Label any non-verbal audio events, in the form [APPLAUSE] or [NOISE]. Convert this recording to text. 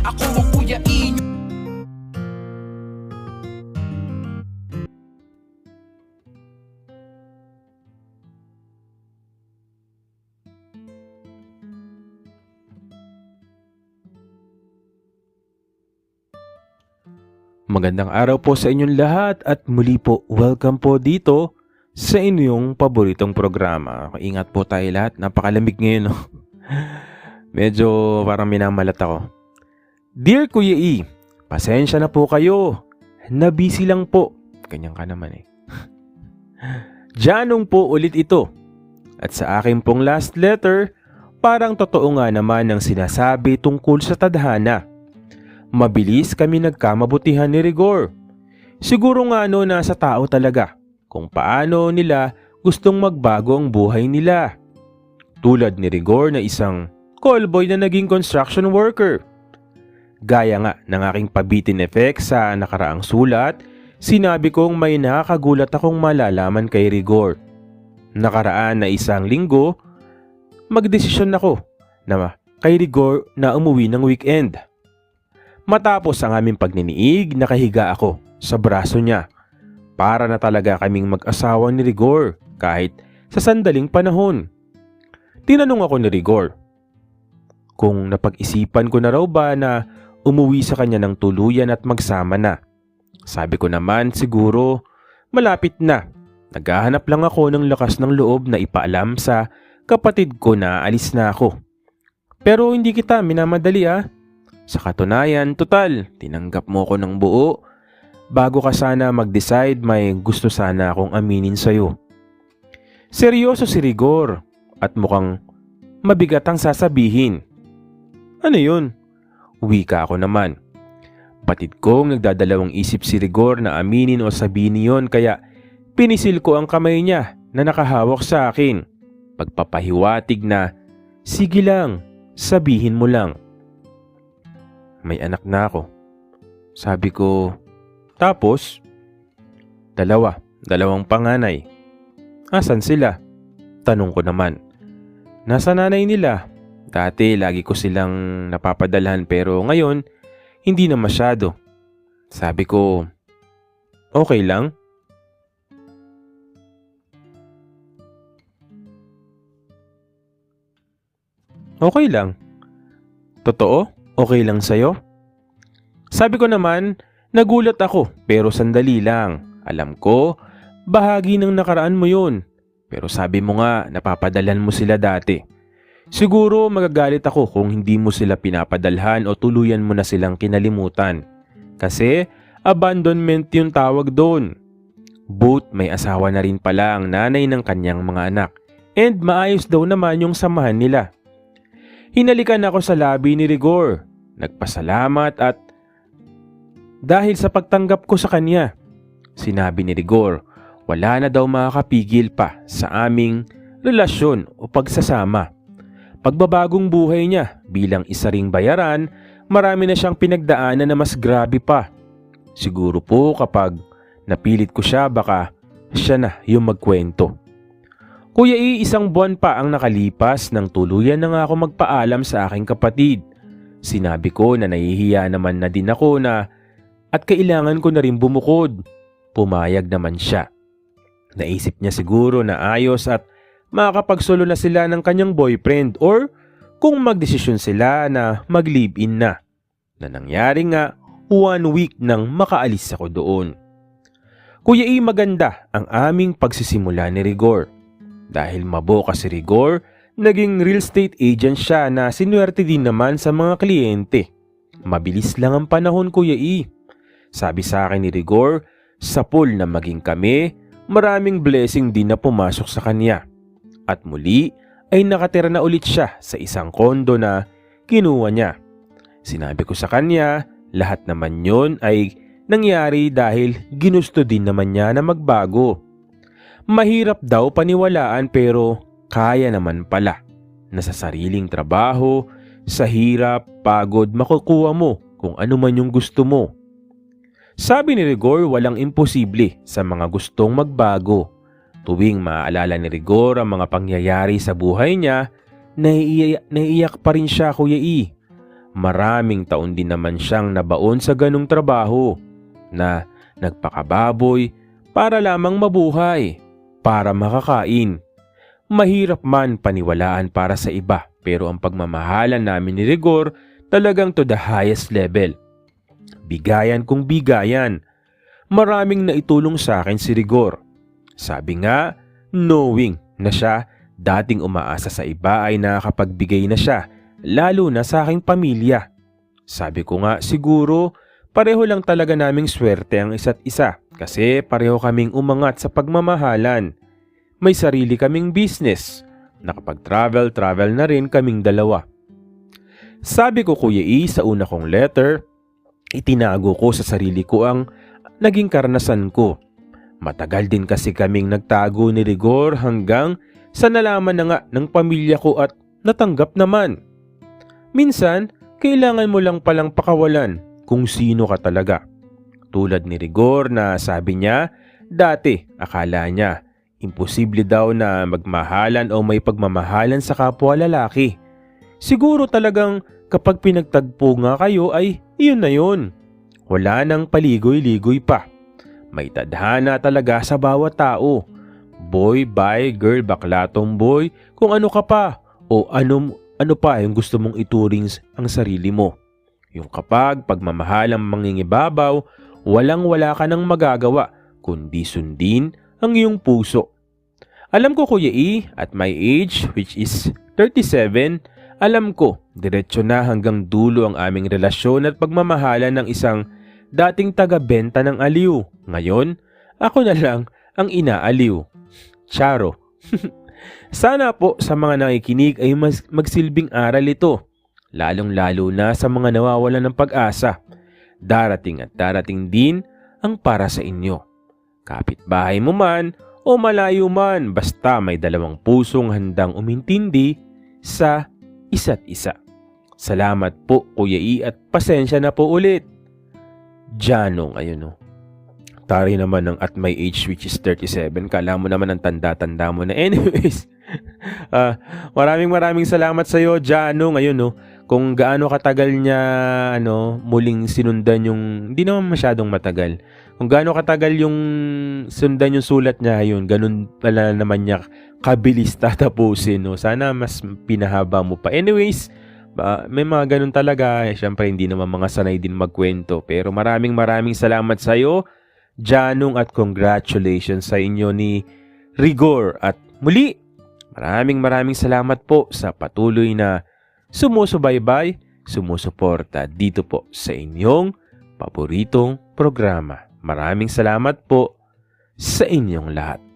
Ako ang Kuya E Magandang araw po sa inyong lahat at muli po welcome po dito sa inyong paboritong programa. Ingat po tayo lahat, napakalamig ngayon. No? [LAUGHS] Medyo parang minamalat ako. Dear Kuya E, pasensya na po kayo. Nabisi lang po. Ganyan ka naman eh. [LAUGHS] Janong po ulit ito. At sa akin pong last letter, parang totoo nga naman ang sinasabi tungkol sa tadhana. Mabilis kami nagkamabutihan ni Rigor. Siguro nga no nasa tao talaga kung paano nila gustong magbago ang buhay nila. Tulad ni Rigor na isang callboy na naging construction worker. Gaya nga ng aking pabitin effect sa nakaraang sulat, sinabi kong may nakakagulat akong malalaman kay Rigor. Nakaraan na isang linggo, magdesisyon ako na kay Rigor na umuwi ng weekend. Matapos ang aming pagniniig, nakahiga ako sa braso niya. Para na talaga kaming mag-asawa ni Rigor kahit sa sandaling panahon. Tinanong ako ni Rigor kung napag-isipan ko na raw ba na umuwi sa kanya ng tuluyan at magsama na. Sabi ko naman siguro malapit na. Naghahanap lang ako ng lakas ng loob na ipaalam sa kapatid ko na alis na ako. Pero hindi kita minamadali ah. Sa katunayan, total, tinanggap mo ko ng buo. Bago ka sana mag-decide, may gusto sana akong aminin sa'yo. Seryoso si Rigor at mukhang mabigat ang sasabihin. Ano yun? Wika ako naman. Patid kong nagdadalawang isip si Rigor na aminin o sabihin yon kaya pinisil ko ang kamay niya na nakahawak sa akin. Pagpapahiwatig na, sige lang, sabihin mo lang may anak na ako. Sabi ko, tapos? Dalawa, dalawang panganay. Asan sila? Tanong ko naman. Nasa nanay nila. Dati lagi ko silang napapadalhan pero ngayon hindi na masyado. Sabi ko, okay lang? Okay lang. Totoo? Okay lang sa'yo? Sabi ko naman, nagulat ako pero sandali lang. Alam ko, bahagi ng nakaraan mo yun. Pero sabi mo nga, napapadalan mo sila dati. Siguro magagalit ako kung hindi mo sila pinapadalhan o tuluyan mo na silang kinalimutan. Kasi abandonment yung tawag doon. Boot may asawa na rin pala ang nanay ng kanyang mga anak. And maayos daw naman yung samahan nila. Hinalikan ako sa labi ni Rigor. Nagpasalamat at dahil sa pagtanggap ko sa kanya, sinabi ni Rigor, wala na daw makakapigil pa sa aming relasyon o pagsasama. Pagbabagong buhay niya bilang isa ring bayaran, marami na siyang pinagdaanan na mas grabe pa. Siguro po kapag napilit ko siya baka siya na yung magkwento. Kuya I, isang buwan pa ang nakalipas nang tuluyan na nga ako magpaalam sa aking kapatid. Sinabi ko na nahihiya naman na din ako na at kailangan ko na rin bumukod. Pumayag naman siya. Naisip niya siguro na ayos at makakapagsolo na sila ng kanyang boyfriend or kung magdesisyon sila na mag-live-in na. Na nangyari nga one week nang makaalis ako doon. Kuya I, maganda ang aming pagsisimula ni Rigor. Dahil maboka si Rigor, naging real estate agent siya na sinuwerte din naman sa mga kliyente. Mabilis lang ang panahon Kuya I. Sabi sa akin ni Rigor, sa pool na maging kami, maraming blessing din na pumasok sa kanya. At muli ay nakatira na ulit siya sa isang kondo na kinuha niya. Sinabi ko sa kanya, lahat naman yon ay nangyari dahil ginusto din naman niya na magbago. Mahirap daw paniwalaan pero kaya naman pala na sa sariling trabaho, sa hirap, pagod makukuha mo kung ano man yung gusto mo. Sabi ni Rigor walang imposible sa mga gustong magbago. Tuwing maaalala ni Rigor ang mga pangyayari sa buhay niya, naiiyak, naiiyak pa rin siya Kuya I. maraming taon din naman siyang nabaon sa ganong trabaho na nagpakababoy para lamang mabuhay, para makakain. Mahirap man paniwalaan para sa iba pero ang pagmamahalan namin ni Rigor talagang to the highest level. Bigayan kung bigayan. Maraming naitulong sa akin si Rigor. Sabi nga, knowing na siya dating umaasa sa iba ay nakakapagbigay na siya, lalo na sa aking pamilya. Sabi ko nga siguro pareho lang talaga naming swerte ang isa't isa kasi pareho kaming umangat sa pagmamahalan. May sarili kaming business. Nakapag-travel-travel na rin kaming dalawa. Sabi ko Kuya E sa una kong letter, itinago ko sa sarili ko ang naging karanasan ko. Matagal din kasi kaming nagtago ni Rigor hanggang sa nalaman na nga ng pamilya ko at natanggap naman. Minsan, kailangan mo lang palang pakawalan kung sino ka talaga. Tulad ni Rigor na sabi niya, dati akala niya imposible daw na magmahalan o may pagmamahalan sa kapwa lalaki. Siguro talagang kapag pinagtagpo nga kayo ay iyon na yun. Wala nang paligoy-ligoy pa. May tadhana talaga sa bawat tao. Boy, boy, girl, bakla, tomboy, kung ano ka pa o ano, ano pa yung gusto mong ituring ang sarili mo. Yung kapag pagmamahal ang mangingibabaw, walang wala ka nang magagawa kundi sundin ang iyong puso. Alam ko Kuya E, at my age, which is 37, alam ko, diretsyo na hanggang dulo ang aming relasyon at pagmamahalan ng isang dating taga-benta ng aliw. Ngayon, ako na lang ang inaaliw. Charo. [LAUGHS] Sana po sa mga nakikinig ay mas magsilbing aral ito, lalong-lalo na sa mga nawawalan ng pag-asa. Darating at darating din ang para sa inyo. Kapitbahay mo man o malayo man basta may dalawang pusong handang umintindi sa isa't isa. Salamat po Kuya I at pasensya na po ulit. Janong, ayun o. Tari naman ng at my age which is 37. Kala mo naman ang tanda-tanda mo na. [LAUGHS] Anyways, ah, maraming maraming salamat sa iyo, Janong. Ayun no, kung gaano katagal niya ano, muling sinundan yung hindi naman masyadong matagal. Kung gaano katagal yung sundan yung sulat niya, ayun, ganun pala naman niya kabilis tatapusin, no. Sana mas pinahaba mo pa. Anyways, ba, may mga ganun talaga. Eh, Siyempre, hindi naman mga sanay din magkwento. Pero maraming maraming salamat sa iyo, Janong, at congratulations sa inyo ni Rigor. At muli, maraming maraming salamat po sa patuloy na sumusubaybay, sumusuporta dito po sa inyong paboritong programa. Maraming salamat po sa inyong lahat.